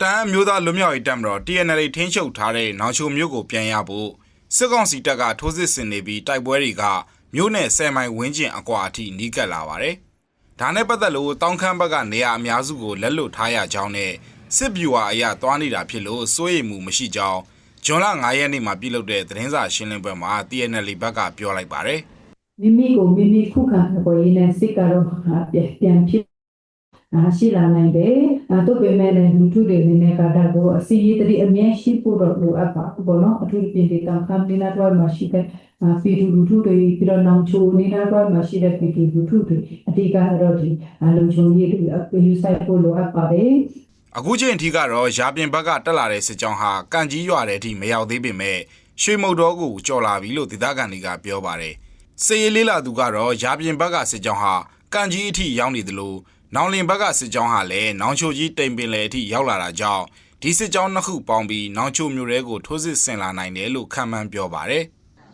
တန်အမျိုးသားလွတ်မြောက်ရေးတပ်မတော် TNL ထိန်းချုပ်ထားတဲ့နောင်ချိုမြို့ကိုပြန်ရဖို့စစ်ကောင်စီတပ်ကထိုးစစ်ဆင်နေပြီးတိုက်ပွဲတွေကမြို့နယ်10မိုင်ဝန်းကျင်အကွာအထိနီးကပ်လာပါတယ်။ဒါနဲ့ပတ်သက်လို့တောင်ခမ်းဘက်ကနေရာအများစုကိုလက်လွတ်ထားရကြောင်းနဲ့စစ်ဗျူဟာအရသွားနေတာဖြစ်လို့စိုးရိမ်မှုမရှိကြောင်းဂျွန်လ9ရက်နေ့မှာပြုလုပ်တဲ့သတင်းစာရှင်းလင်းပွဲမှာ TNL ဘက်ကပြောလိုက်ပါတယ်။မိမိကိုမိမိခုခံပေါ်ရင်းနဲ့စိတ်ကတော့အာပြန်ပြန်ဖြစ်အာ ရှိလာနိုင်တယ်အဲတို့ပေမဲ့လည်းလူထုတွေအနေနဲ့ကဒါကိုအစီအရေးတည်းအမြဲရှိဖို့တော့လိုအပ်ပါဘူးပေါ့နော်အထူးသဖြင့်ဒီတောင်ခမ်းနေတာတော့မှရှိတဲ့အာပီတူလူထုတွေပြီးတော့နောင်ချိုနေတာတော့မှရှိတဲ့ပီတူလူထုတွေအတိကတော့ဒီအာလုံချုံရေးတွေအပယူဆိုင်ဖို့လိုအပ်ပါတယ်အခုချိန်အထိကတော့ရာပြင်ဘက်ကတက်လာတဲ့စစ်ကြောင်းဟာကန့်ကြီးရွာတဲ့အထိမရောက်သေးပေမဲ့ရွှေမုတ်တော်ကိုကြော်လာပြီလို့ဒေသခံတွေကပြောပါတယ်။စေရေးလေးလာသူကတော့ရာပြင်ဘက်ကစစ်ကြောင်းဟာကန့်ကြီးအထိရောက်နေသလို နောင်လင်ဘက်ကစစ်ကြောင်းဟာလည်းနောင်ချိုကြီးတိမ်ပင်လေအထိရောက်လာတာကြောင့်ဒီစစ်ကြောင်းနှစ်ခုပေါင်းပြီးနောင်ချိုမြို့ရဲကိုထိုးစစ်ဆင်လာနိုင်တယ်လို့ခန့်မှန်းပြောပါတယ်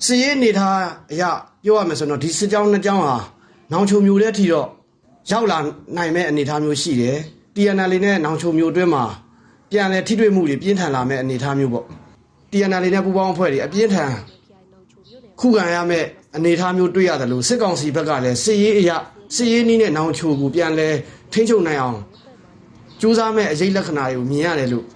စီရေးအနေထားအရပြောရမယ်ဆိုတော့ဒီစစ်ကြောင်းနှစ်ကြောင်းဟာနောင်ချုံမျိုးတဲ့ထီတော့ရောက်လာနိုင်မဲ့အနေထားမျိုးရှိတယ်။ TNL နဲ့နောင်ချုံမျိုးအတွင်းမှာပြန်လဲထိတွေ့မှုတွေပြင်းထန်လာမဲ့အနေထားမျိုးပေါ့။ TNL နဲ့ပူးပေါင်းအဖွဲ့တွေအပြင်းထန်ခုခံရမဲ့အနေထားမျိုးတွေ့ရတယ်လို့စစ်ကောင်စီဘက်ကလည်းစစ်ရေးအရ စစ်ရေးနည်းနဲ့နောင်ချိုကိုပြန်လဲထိန်းချုပ်နိုင်အောင်ကြိုးစားမဲ့အရေးလက္ခဏာတွေကိုမြင်ရတယ်လို့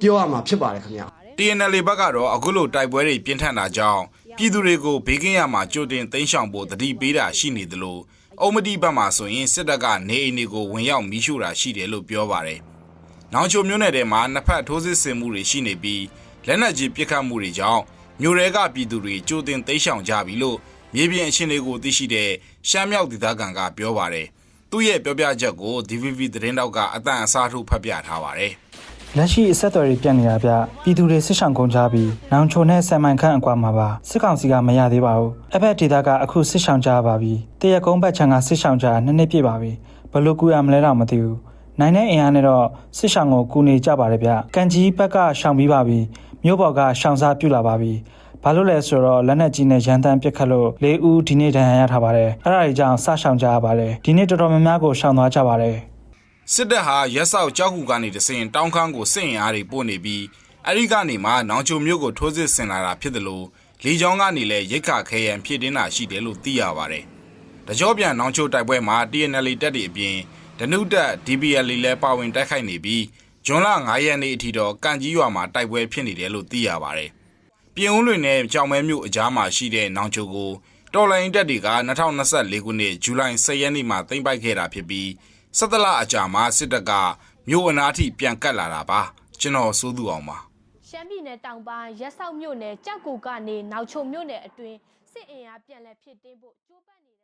ပြောရမှာဖြစ်ပါတယ်ခင်ဗျာ။ TNL ဘက်ကတော့အခုလိုတိုက်ပွဲတွေပြင်းထန်တာကြောင့်ပြည်သူတွေကိုဘေးကင်းရမှာကြိုတင်သိမ်းရှောင်ဖို့တတိပေးတာရှိနေသလိုအုံမတိဘက်မှာဆိုရင်စစ်တပ်ကနေအိမ်တွေကိုဝင်ရောက်မီးရှို့တာရှိတယ်လို့ပြောပါတယ်။နောင်ချိုမြို့နယ်ထဲမှာနှစ်ဖက်ထိုးစစ်ဆင်မှုတွေရှိနေပြီးလက်နက်ကြီးပစ်ခတ်မှုတွေကြောင့်မြို့ရဲကပြည်သူတွေကြိုတင်သိမ်းရှောင်ကြပြီလို့ မြေပြင်အရှင်တွေကိုသိရှိတဲ့ရှမ်းမြောက်ဒေသခံကပြောပါတယ်။သူ့ရဲ့ပြောပြချက်ကို DVB သတင်းတောက်ကအတန်အစားထိုးဖတ်ပြထားပါတယ်။လက်ရှိအဆက်အသွယ်တွေပြတ်နေတာဗျပြည်သူတွေစစ်ဆောင်ကုန်ကြပြီးနောင်ချိုနဲ့ဆယ်မိုင်ခန့်အကွာမှာပါစစ်ကောင်စီကမရသေးပါဘူးအဘက်ဒေသကအခုစစ်ဆောင်ကြပါပြီတရကုန်းဘက်ခြံကစစ်ဆောင်ကြနှစ်နှစ်ပြည့်ပါပြီဘလို့ကူရမလဲတော့မသိဘူးနိုင်တဲ့အင်အားနဲ့တော့စစ်ဆောင်ကိုကူနေကြပါတယ်ဗျကန်ကြီးဘက်ကရှောင်ပြီးပါပြီမြို့ပေါ်ကရှောင်စားပြူလာပါပြီ ဘာလို့လဲဆိုတော့လက်နက်ကြီးနဲ့ရန်တမ်းပစ်ခတ်လို့လေးဦးဒီနေ့ဒဏ်ရာရထားပါတယ်အဲ့ဒါတွေကြောင့်စရှောင်ကြရပါတယ်ဒီနေ့တော်တော်များများကိုရှောင်သွားကြပါတယ်စစ်တပ်ဟာရက်ဆောက်ကြောက်ကူကနေတဆင်တောင်းခမ်းကိုစစ်ရင်အားတွေပို့နေပြီးအဲ့ဒီကနေမှနောင်ချုံမြို့ကိုထိုးစစ်ဆင်လာတာဖြစ်တယ်လို့လေကြောင်းကနေလည်းရိတ်ခခဲရန်ဖြစ်တင်းတာရှိတယ်လို့သိရပါတယ်။တကြောပြန်နောင်ချိုတိုက်ပွဲမှာ TNL တပ်တွေအပြင်ဒနုတက် DPL လည်းပါဝင်တိုက်ခိုက်နေပြီးဂျွန်လ9ရက်နေ့အထိတော့ကန့်ကြီးရွာမှာတိုက်ပွဲဖြစ်နေတယ်လို့သိရပါတယ်။ ပြင်ဦးလွင်နဲ့ကြောင်မဲမြို့အကြားမှာရှိတဲ့နောင်ချိုကိုတော်လိုင်းတပ်တွေက2024ခုနှစ်ဇူလိုင်10ရက်နေ့မှာသိမ်းပိုက်ခဲ့တာဖြစ်ပြီး17လအကြာမှာစစ်တပ်ကမြို့အနားထိပြန်ကတ်လာတာပါကျွန်တော်စိုးသူအောင်ပါရှမ်းပြည်နယ်တောင်ပိုင်းရက်ဆောက်မြို့နယ်ကြောက်ကူကနေနောက်ချုံမြို့နယ်အတွင်းစစ်အင်အားပြန်လည်ဖြစ်တင်းဖို့ကြိုးပမ်းနေတဲ့